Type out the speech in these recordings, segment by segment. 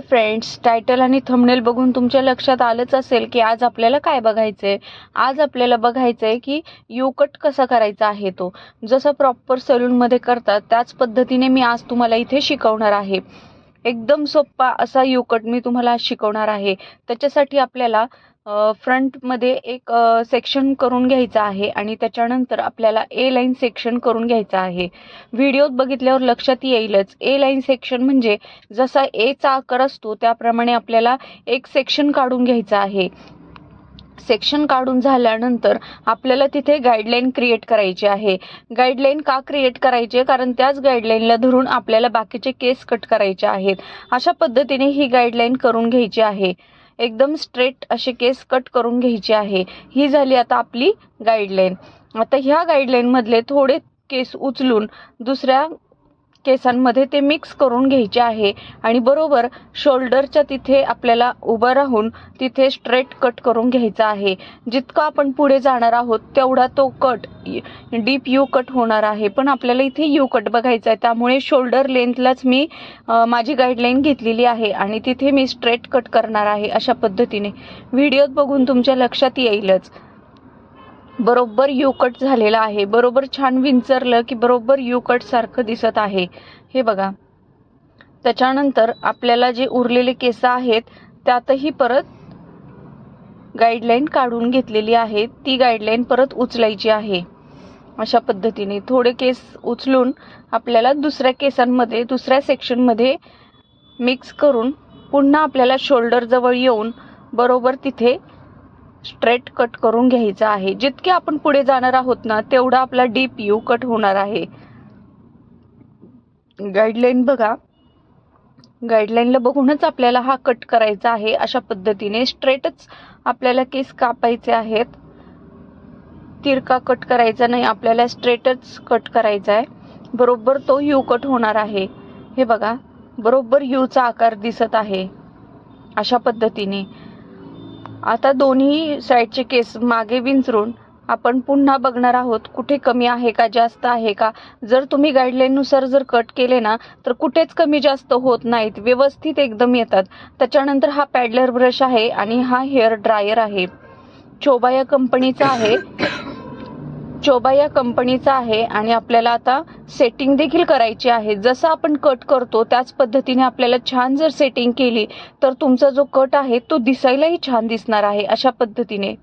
हाय friends title आणि thumbnail बघून तुमच्या लक्षात आलंच असेल की आज आपल्याला काय बघायचं आहे आज आपल्याला बघायचं आहे की यू कट कसा करायचा आहे तो. जसं प्रॉपर सलूनमध्ये करतात त्याच पद्धतीने मी आज तुम्हाला इथे शिकवणार आहे. एकदम सोप्पा असा यू कट मी तुम्हाला शिकवणार आहे. त्याच्यासाठी आपल्याला फ्रंटमध्ये एक सेक्शन करून घ्यायचं आहे आणि त्याच्यानंतर आपल्याला ए लाईन सेक्शन करून घ्यायचं आहे. व्हिडिओत बघितल्यावर लक्षात येईलच. ए लाईन सेक्शन म्हणजे जसा एचा आकार असतो त्याप्रमाणे आपल्याला एक सेक्शन काढून घ्यायचं आहे. सेक्शन काढून झाल्यानंतर आपल्याला तिथे गाईडलाईन क्रिएट करायची आहे. गाईडलाईन का क्रिएट करायची? कारण त्याच गाईडलाईनला धरून आपल्याला बाकीचे केस कट करायचे आहेत. अशा पद्धतीने ही गाईडलाईन करून घ्यायची आहे. एकदम स्ट्रेट असे केस कट करून घ्यायचे आहे. ही झाली आता आपली गाईडलाईन आता ह्या गाईडलाईनमधले थोडे केस उचलून दुसऱ्या केसांमध्ये ते मिक्स करून घ्यायचे आहे. आणि बरोबर शोल्डरच्या तिथे आपल्याला उभं राहून तिथे स्ट्रेट कट करून घ्यायचा आहे. जितका आपण पुढे जाणार आहोत तेवढा तो कट डीप यू कट होणार आहे. पण आपल्याला इथे यू कट बघायचा आहे. त्यामुळे शोल्डर लेंथलाच मी माझी गाईडलाईन घेतलेली आहे. आणि तिथे मी स्ट्रेट कट करणार आहे अशा पद्धतीने. व्हिडिओत बघून तुमच्या लक्षात येईलच. बरोबर यू कट झालेला आहे. बरोबर छान विंचरलं की बरोबर यू कट सारखं दिसत आहे. हे बघा. त्याच्यानंतर आपल्याला जे उरलेले केस आहेत त्यातही परत गाईडलाईन काढून घेतलेली आहे. ती गाईडलाईन परत उचलायची आहे. अशा पद्धतीने थोडे केस उचलून आपल्याला दुसऱ्या केसांमध्ये दुसऱ्या सेक्शनमध्ये मिक्स करून पुन्हा आपल्याला शोल्डरजवळ येऊन बरोबर तिथे स्ट्रेट कट करून घ्यायचा आहे. जितके आपण पुढे जाणार आहोत ना तेवढा आपला डीप यू कट होणार आहे. गाईडलाईन बघा. गाईडलाईनला बघूनच आपल्याला हा कट करायचा आहे अशा पद्धतीने. स्ट्रेटच आपल्याला केस कापायचे आहेत. तिरका कट करायचा नाही आपल्याला स्ट्रेटच कट करायचा आहे. बरोबर तो यू कट होणार आहे. हे बघा बरोबर यूचा आकार दिसत आहे. अशा पद्धतीने. आता दोन्ही साईडचे केस मागे विंचरून आपण पुन्हा बघणार आहोत कुठे कमी आहे का जास्त आहे का? जर तुम्ही गाईडलाईननुसार जर कट केले ना तर कुठेच कमी जास्त होत नाहीत व्यवस्थित एकदम येतात. त्याच्यानंतर हा पॅडलर ब्रश आहे आणि हा हेअर ड्रायर आहे. चोबाया कंपनीचा आहे. चोबा या कंपनीचा आहे आणि आपल्याला आता सेटिंग देखील करायची आहे. जसं आपण कट करतो त्याच पद्धतीने आपल्याला छान जर सेटिंग केली तर तुमचा जो कट आहे तो दिसायलाही छान दिसणार आहे अशा पद्धतीने.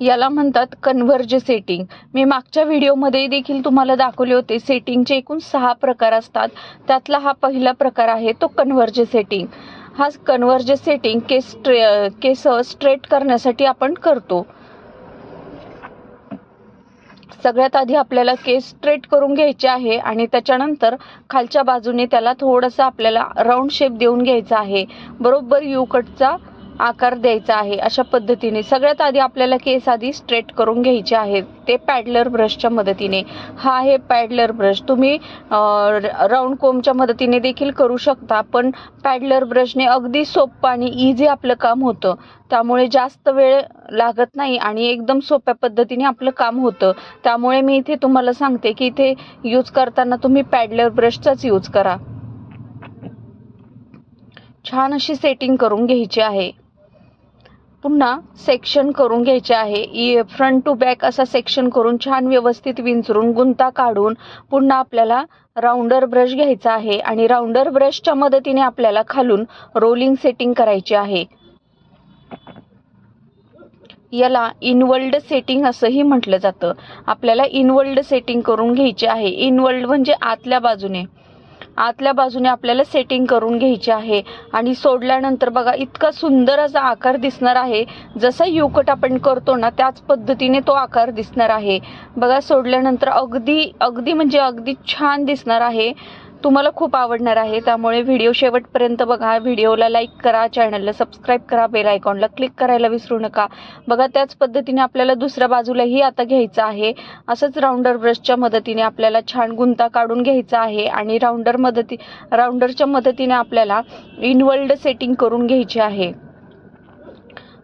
याला म्हणतात कन्व्हर्ज सेटिंग मी मागच्या व्हिडिओमध्ये देखील तुम्हाला दाखवले होते सेटिंगचे एकूण सहा प्रकार असतात. त्यातला हा पहिला प्रकार आहे तो कन्व्हर्ज सेटिंग हा कन्व्हर्ज सेटिंग केस स्ट्रे केस स्ट्रेट करण्यासाठी आपण करतो. सगळ्यात आधी आपल्याला केस स्ट्रेट करून घ्यायचे आहे आणि त्याच्यानंतर खालच्या बाजूने त्याला थोडंसं आपल्याला राऊंड शेप देऊन घ्यायचा आहे. बरोबर यू कटचा आकार द्यायचा आहे अशा पद्धतीने. सगळ्यात आधी आपल्याला केस आधी स्ट्रेट करून घ्यायचे आहेत. ते पॅडलर ब्रशच्या मदतीने. हा आहे पॅडलर ब्रश तुम्ही राऊंड कोमच्या मदतीने देखील करू शकता पण पॅडलर ब्रशने अगदी सोपं आणि इझी आपलं काम होतं. त्यामुळे जास्त वेळ लागत नाही आणि एकदम सोप्या पद्धतीने आपलं काम होतं. त्यामुळे मी इथे तुम्हाला सांगते की इथे यूज करताना तुम्ही पॅडलर ब्रशचाच यूज करा. छान अशी सेटिंग करून घ्यायची आहे. पुन्हा सेक्शन करून घ्यायचे आहे. फ्रंट टू बॅक असा सेक्शन करून छान व्यवस्थित विंचरून गुंता काढून पुन्हा आपल्याला राऊंडर ब्रश घ्यायचा आहे आणि राऊंडर ब्रशच्या मदतीने आपल्याला खालून रोलिंग सेटिंग करायची आहे. याला इनवर्ल्ड सेटिंग असंही म्हटलं जातं. आपल्याला इनवर्ल्ड सेटिंग करून घ्यायची आहे. इनवर्ल्ड म्हणजे आतल्या बाजूने. आतल्या बाजूने आपल्याला सेटिंग करून घ्यायची आहे. आणि सोडल्यानंतर बघा इतका सुंदर असा आकार दिसणार आहे. जसा युकट आपण करतो ना त्याच पद्धतीने तो आकार दिसणार आहे. बघा सोडल्यानंतर अगदी अगदी म्हणजे अगदी छान दिसणार आहे. तुम्हाला खूप आवडणार आहे. त्यामुळे व्हिडिओ शेवटपर्यंत बघा. व्हिडिओला लाईक करा चॅनलला सबस्क्राईब करा बेल आयकॉनला क्लिक करायला विसरू नका. बघा त्याच पद्धतीने आपल्याला दुसऱ्या बाजूलाही आता घ्यायचं आहे. असंच राऊंडर ब्रशच्या मदतीने आपल्याला छान गुंता काढून घ्यायचा आहे आणि राऊंडर मदती राऊंडरच्या मदतीने आपल्याला इनवर्ल्ड सेटिंग करून घ्यायची आहे.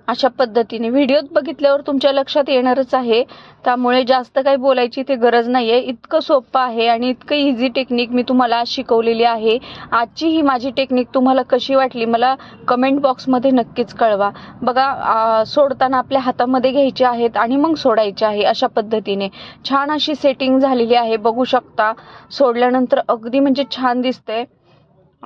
अशा पद्धतीने. व्हिडिओत बघितल्यावर तुमच्या लक्षात येणारच आहे. त्यामुळे जास्त काही बोलायची ते गरज नाही आहे इतकं सोपं आहे आणि इतकं इझी टेक्निक मी तुम्हाला आज शिकवलेली आहे. आजची ही माझी टेक्निक तुम्हाला कशी वाटली मला कमेंट बॉक्समध्ये नक्कीच कळवा. बघा सोडताना आपल्या हातामध्ये घ्यायचे आहेत आणि मग सोडायचे आहे अशा पद्धतीने. छान अशी सेटिंग झालेली आहे. बघू शकता सोडल्यानंतर अगदी म्हणजे छान दिसतंय.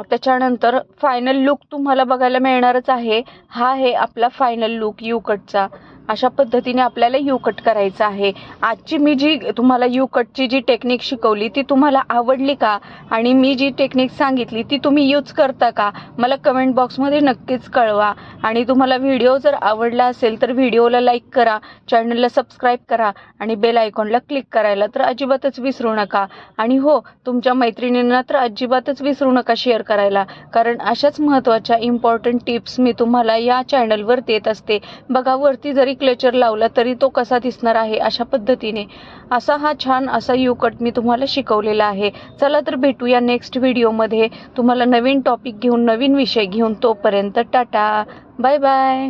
त्याच्यानंतर फायनल लुक तुम्हाला बघायला मिळणारच आहे. हा आहे आपला फायनल लुक यू कटचा अशा पद्धतीने आपल्याला यू कट करायचं आहे. आजची मी जी तुम्हाला यू कटची जी टेक्निक शिकवली ती तुम्हाला आवडली का? आणि मी जी टेक्निक सांगितली ती तुम्ही यूज करता का? मला कमेंट बॉक्समध्ये नक्कीच कळवा. आणि तुम्हाला व्हिडिओ जर आवडला असेल तर व्हिडिओला लाईक करा चॅनलला सबस्क्राईब करा आणि बेल आयकॉनला क्लिक करायला तर अजिबातच विसरू नका. आणि हो तुमच्या मैत्रिणींना तर अजिबातच विसरू नका शेअर करायला. कारण अशाच महत्त्वाच्या इम्पॉर्टंट टिप्स मी तुम्हाला या चॅनलवर देत असते. बघा वरती जरी क्लेचर लावला तरी तो कसा दिसणार आहे अशा पद्धतीने. असा हा छान असा यू कट मी तुम्हाला शिकवलेला आहे. चला तर भेटूया नेक्स्ट व्हिडिओमध्ये तुम्हाला नवीन टॉपिक घेऊन नवीन विषय घेऊन तोपर्यंत टाटा. Bye bye